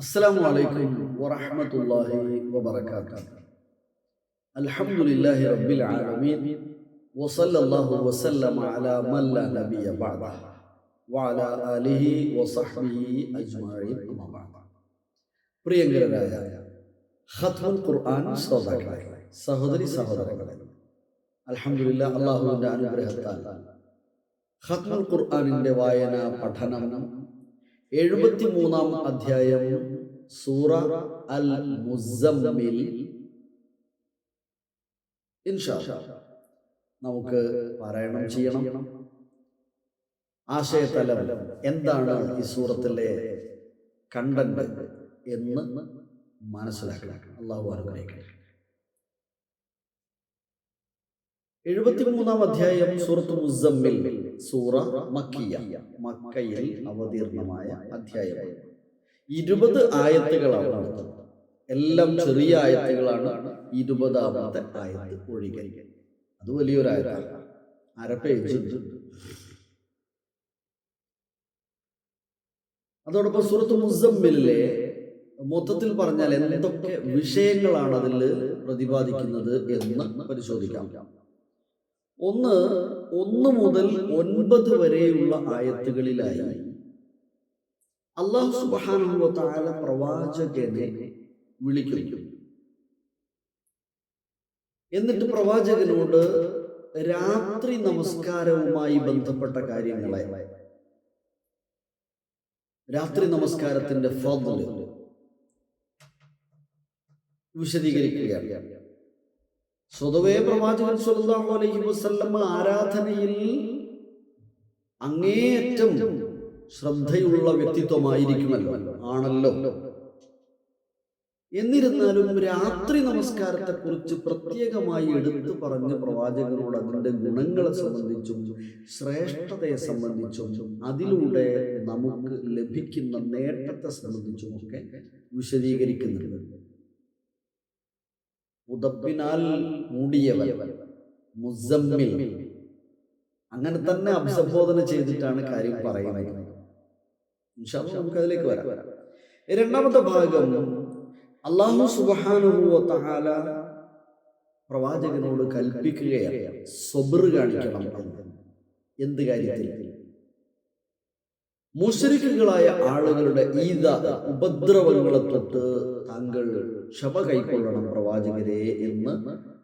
السلام عليكم ورحمة الله وبركاته الحمد لله رب العالمين وصلى الله وسلم على من لا نبي بعده وعلى آله وصحبه أجمعين أما بعد പ്രിയങ്കരായ ഖത്മുൽ ഖുർആൻ ശ്രോതാക്കളെ സഹോദരി സഹോദരങ്ങളെ അൽഹംദുലില്ലാ അള്ളാഹുവിൻ്റെ അനുഗ്രഹത്താൽ ഖത്മുൽ ഖുർആനിൻ്റെ വായന പഠനം എഴുപത്തി മൂന്നാം അധ്യായം സൂറ അൽ മുസമ്മിൽ ഇൻഷാ നമുക്ക് പാരായണം ചെയ്യണം. ആശയതലം എന്താണ് ഈ സൂറത്തിലെ കണ്ടന്റ് എന്ന് മനസ്സിലാക്കണം. അള്ളാഹു എഴുപത്തി എഴുപത്തിമൂന്നാം അധ്യായം സൂറത്ത് മുസമ്മിൽ സൂറ മക്കിയ. മക്കയിൽ അവതീർണമായ അധ്യായം ഇരുപത് ആയത്തുകളാണ് എല്ലാം ചെറിയ ആയത്തുകളാണ് ഇരുപതാമത്തെ ആയത്ത് ഒഴികെ. അത് വലിയൊരു ആയത്താണ്. അര പേജ്. അതോടൊപ്പം സുഹൃത്ത് മുസമ്മിലെ മൊത്തത്തിൽ പറഞ്ഞാൽ എന്തൊക്കെ വിഷയങ്ങളാണ് അതിൽ പ്രതിപാദിക്കുന്നത് എന്ന് പരിശോധിക്കാം. ഒന്ന് ഒന്ന് മുതൽ ഒൻപത് വരെയുള്ള ആയത്തുകളിലായി അള്ളാഹു സുബാനുവത്താല പ്രവാചകനെ വിളിക്കുന്നു എന്നിട്ട് പ്രവാചകനോട് രാത്രി നമസ്കാരവുമായി ബന്ധപ്പെട്ട കാര്യങ്ങളെ. രാത്രി നമസ്കാരത്തിന്റെ ഫضൽ വിശദീകരിക്കുകയാണ്. സ്വതവേ പ്രവാചകൻ സല്ലല്ലാഹു അലൈഹി വസല്ലം ആരാധനയിൽ അങ്ങേയറ്റം ശ്രദ്ധയുള്ള വ്യക്തിത്വമായിരിക്കുമല്ലോ. ആണല്ലോ. എന്നിരുന്നാലും രാത്രി നമസ്കാരത്തെക്കുറിച്ച് പ്രത്യേകമായി എടുത്തു പറഞ്ഞ പ്രവാചകനോട് അതിന്റെ ഗുണങ്ങളെ സംബന്ധിച്ചും ശ്രേഷ്ഠതയെ സംബന്ധിച്ചും അതിലൂടെ നമുക്ക് ലഭിക്കുന്ന നേട്ടത്തെ സംബന്ധിച്ചും ഒക്കെ വിശദീകരിക്കുന്നുണ്ട്. ഉദപ്പിനാൽ മൂടിയവൻ മുസമ്മിൽ. അങ്ങനെ തന്നെ അഭിസംബോധന ചെയ്തിട്ടാണ് കാര്യം പറയുന്നത്. നമുക്ക് അതിലേക്ക് വരാം. രണ്ടാമത്തെ ഭാഗം അള്ളാഹു സുബാനുഭവ താല പ്രവാചകനോട് കൽപ്പിക്കുകയാണ്. സ്വബർ കാണിക്കണം എന്ത് കാര്യത്തിൽ? മുഷരിക്കുകളായ ആളുകളുടെ ഈദ ഉപദ്രവങ്ങളെ തൊട്ട് താങ്കൾ ക്ഷമ കൈക്കൊള്ളണം പ്രവാചകരെ എന്ന്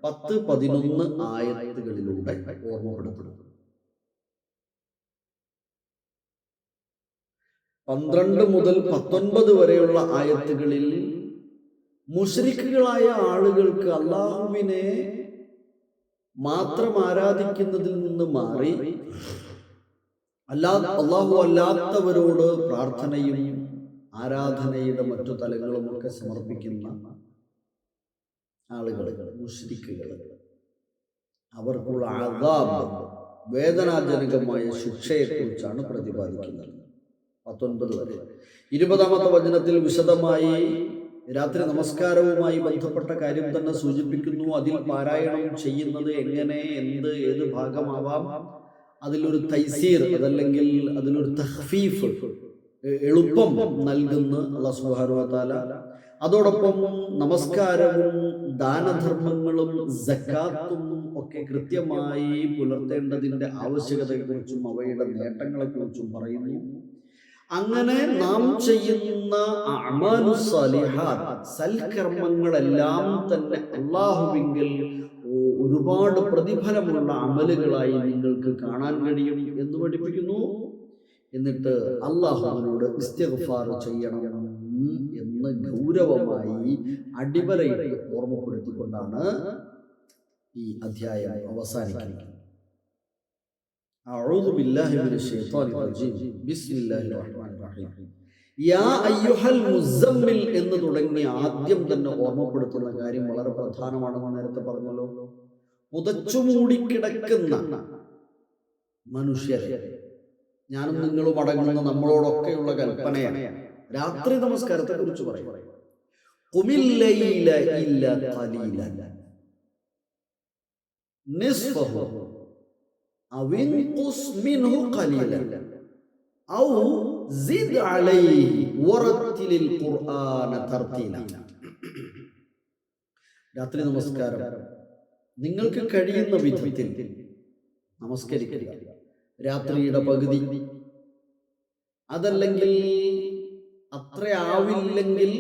പത്ത് പതിനൊന്ന് ആയത്തുകളിലൂടെ ഓർമ്മപ്പെടുത്തുന്നു. പന്ത്രണ്ട് മുതൽ പത്തൊൻപത് വരെയുള്ള ആയത്തുകളിൽ മുഷരിക്കുകളായ ആളുകൾക്ക് അള്ളാഹുവിനെ മാത്രം ആരാധിക്കുന്നതിൽ നിന്ന് മാറി അല്ലാ അള്ളാഹു അല്ലാത്തവരോട് പ്രാർത്ഥനയും ആരാധനയുടെ മറ്റു തലങ്ങളും ഒക്കെ സമർപ്പിക്കുന്ന ആളുകൾ മുഷരിക്കുകൾ അവർക്കുള്ള അതാബ് വേദനാജനകമായ ശിക്ഷയെക്കുറിച്ചാണ് പ്രതിപാദിക്കുന്നത്. പത്തൊൻപത് വരെ. ഇരുപതാമത്തെ വചനത്തിൽ വിശദമായി രാത്രി നമസ്കാരവുമായി ബന്ധപ്പെട്ട കാര്യം തന്നെ സൂചിപ്പിക്കുന്നു. അതിൽ പാരായണം ചെയ്യുന്നത് എങ്ങനെ എന്ത് ഏത് ഭാഗമാവാം. അതിലൊരു തൈസീർ അതല്ലെങ്കിൽ അതിലൊരു തഹ്ഫീഫ് എളുപ്പം നൽകുന്ന അള്ളാഹു തആല അതോടൊപ്പം നമസ്കാരവും ദാനധർമ്മങ്ങളും ജക്കാത്തും ഒക്കെ കൃത്യമായി പുലർത്തേണ്ടതിന്റെ ആവശ്യകതയെക്കുറിച്ചും അവയുടെ നേട്ടങ്ങളെക്കുറിച്ചും പറയുന്നു. അങ്ങനെ നാം ചെയ്യുന്ന സൽക്കർമ്മങ്ങളെല്ലാം തന്നെ അള്ളാഹുവിങ്കിൽ ഒരുപാട് പ്രതിഫലമുള്ള അമലുകളായി നിങ്ങൾക്ക് കാണാൻ കഴിയും എന്ന് പഠിപ്പിക്കുന്നു. എന്നിട്ട് അള്ളാഹുവിനോട് ഇസ്തിഗ്ഫാർ ചെയ്യണം എന്ന് ഗൗരവമായി അടിവരയിട്ട് ഓർമ്മപ്പെടുത്തിക്കൊണ്ടാണ് ഈ അധ്യായം അവസാനിക്കുന്നത്. أعوذ بالله من الشيطان الرجيم بسم الله الرحمن الرحيم യാ അയ്യുഹൽ മുസമ്മിൽ എന്ന് തുടങ്ങി ആദ്യം തന്നെ ഓർമ്മപ്പെടുത്തുന്ന കാര്യം വളരെ പ്രധാനമാണെന്ന് നേരത്തെ പറഞ്ഞല്ലോ പുതച്ചുമൂടിക്കിടക്കുന്ന മനുഷ്യരെ ഞാനും നിങ്ങളും അടങ്ങുന്ന നമ്മളോടൊക്കെയുള്ള കൽപ്പനയാണ് രാത്രി നമസ്കാരത്തെ കുറിച്ച് പറയും أو انقص منه قليلا രാത്രി നമസ്കാരം. നിങ്ങൾക്ക് കഴിയുന്ന വിധത്തിൽ നമസ്കരിക്കുക. രാത്രിയുടെ പകുതി. അതല്ലെങ്കിൽ അത്ര ആവില്ലെങ്കിൽ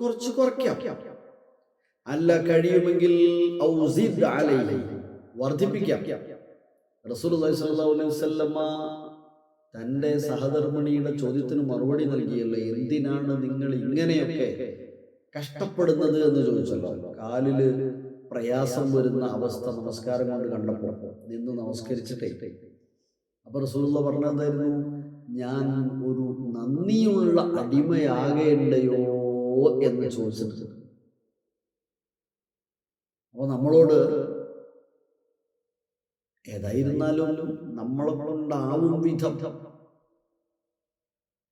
കുറച്ച് കുറയ്ക്കാം. അല്ല കഴിയുമെങ്കിൽ വർദ്ധിപ്പിക്കാം. സ്വല്ലല്ലാഹു അലൈഹി തന്റെ സഹധർമ്മിണിയുടെ ചോദ്യത്തിന് മറുപടി നൽകിയല്ലോ എന്തിനാണ് നിങ്ങൾ ഇങ്ങനെയൊക്കെ കഷ്ടപ്പെടുന്നത് എന്ന് ചോദിച്ചല്ലോ. കാലിൽ പ്രയാസം വരുന്ന അവസ്ഥ നമസ്കാരം കൊണ്ട് കണ്ടപ്പോൾ നിന്ന് നമസ്കരിച്ചിട്ടേ. അപ്പൊ റസൂല പറഞ്ഞതായിരുന്നു ഞാൻ ഒരു നന്ദിയുള്ള അടിമയാകേണ്ടയോ എന്ന് ചോദിച്ചിട്ടുണ്ട്. അപ്പൊ നമ്മളോട് ഏതായിരുന്നാലും നമ്മളെ കൊണ്ടാവും വിധം.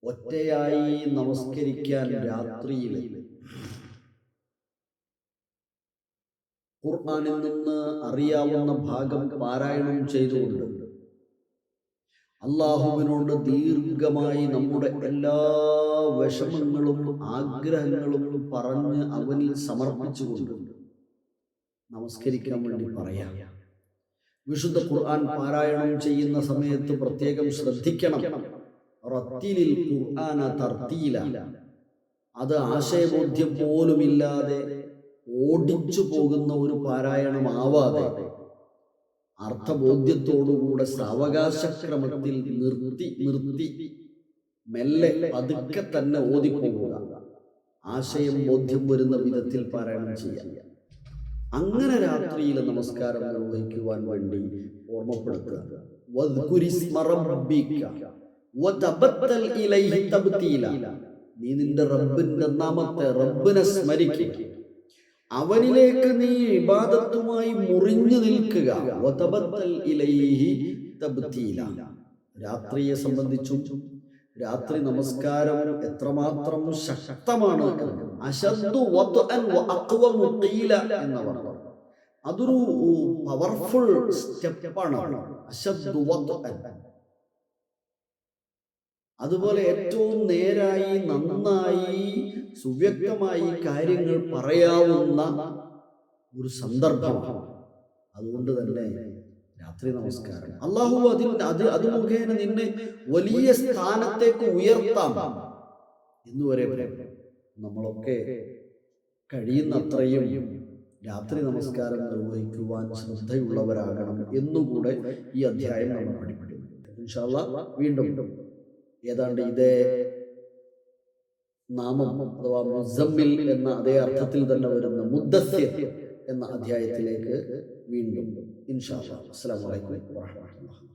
ഒറ്റയായി നമസ്കരിക്കാൻ രാത്രിയിൽ ഖുർആാനിൽ നിന്ന് അറിയാവുന്ന ഭാഗം പാരായണം ചെയ്തുകൊണ്ട് അള്ളാഹുവിനോട് ദീർഘമായി നമ്മുടെ എല്ലാ വിഷമങ്ങളും ആഗ്രഹങ്ങളും പറഞ്ഞ് അവനിൽ സമർപ്പിച്ചുകൊണ്ട് നമസ്കരിക്കാൻ വേണ്ടി പറയാം. വിശുദ്ധ ഖുർആൻ പാരായണം ചെയ്യുന്ന സമയത്ത് പ്രത്യേകം ശ്രദ്ധിക്കണം. ഖുർആന അത് ആശയബോധ്യം പോലുമില്ലാതെ ഓടിച്ചു പോകുന്ന ഒരു പാരായണമാവാതെ അർത്ഥബോധ്യത്തോടുകൂടെ സാവകാശക്രമത്തിൽ നിർത്തി നിർത്തി മെല്ലെ പതുക്കെ തന്നെ ഓതിപ്പോകുക ആശയം ബോധ്യം വരുന്ന വിധത്തിൽ പാരായണം ചെയ്യാം അങ്ങനെ രാത്രിയിൽ നമസ്കാരം നിർവഹിക്കുവാൻ വേണ്ടി ഓർമ്മപ്പെടുത്തുക. നീ നിന്റെ റബ്ബിന്റെ നാമത്തെ റബ്ബിനെ സ്മരിക്കുക. അവനിലേക്ക് നീ ഇബാദത്തുമായി മുറിഞ്ഞു നിൽക്കുക. രാത്രിയെ സംബന്ധിച്ചും രാത്രി നമസ്കാരം എത്രമാത്രം ശക്തമാണ് എന്ന്. പറഞ്ഞു അതൊരു പവർഫുൾ സ്റ്റെപ്പാണ് അതുപോലെ ഏറ്റവും നേരായി നന്നായി സുവ്യക്തമായി കാര്യങ്ങൾ പറയാവുന്ന ഒരു സന്ദർഭമാണ്. അതുകൊണ്ട് തന്നെ രാത്രി നമസ്കാരം. അള്ളാഹു അതിൽ അത് അത് മുഖേന നിന്നെ വലിയ സ്ഥാനത്തേക്ക് ഉയർത്താം. എന്ന് വരെ നമ്മളൊക്കെ കഴിയുന്നത്രയും രാത്രി നമസ്കാരം നിർവഹിക്കുവാൻ ശ്രദ്ധയുള്ളവരാകണം എന്നുകൂടെ ഈ അധ്യായം നമ്മൾ പഠിപ്പിക്കുന്നു. ഇൻഷാല്ല വീണ്ടും ഏതാണ്ട് ഇതേ നാമം അഥവാ മുസമ്മിൽ എന്ന അതേ അർത്ഥത്തിൽ തന്നെ വരുന്ന മുദ്ദസ്യ എന്ന അധ്യായത്തിലേക്ക് വീണ്ടും ഇൻഷാ അല്ലാ. അസ്സലാമു അലൈക്കും വറഹ്മത്തുള്ളാഹി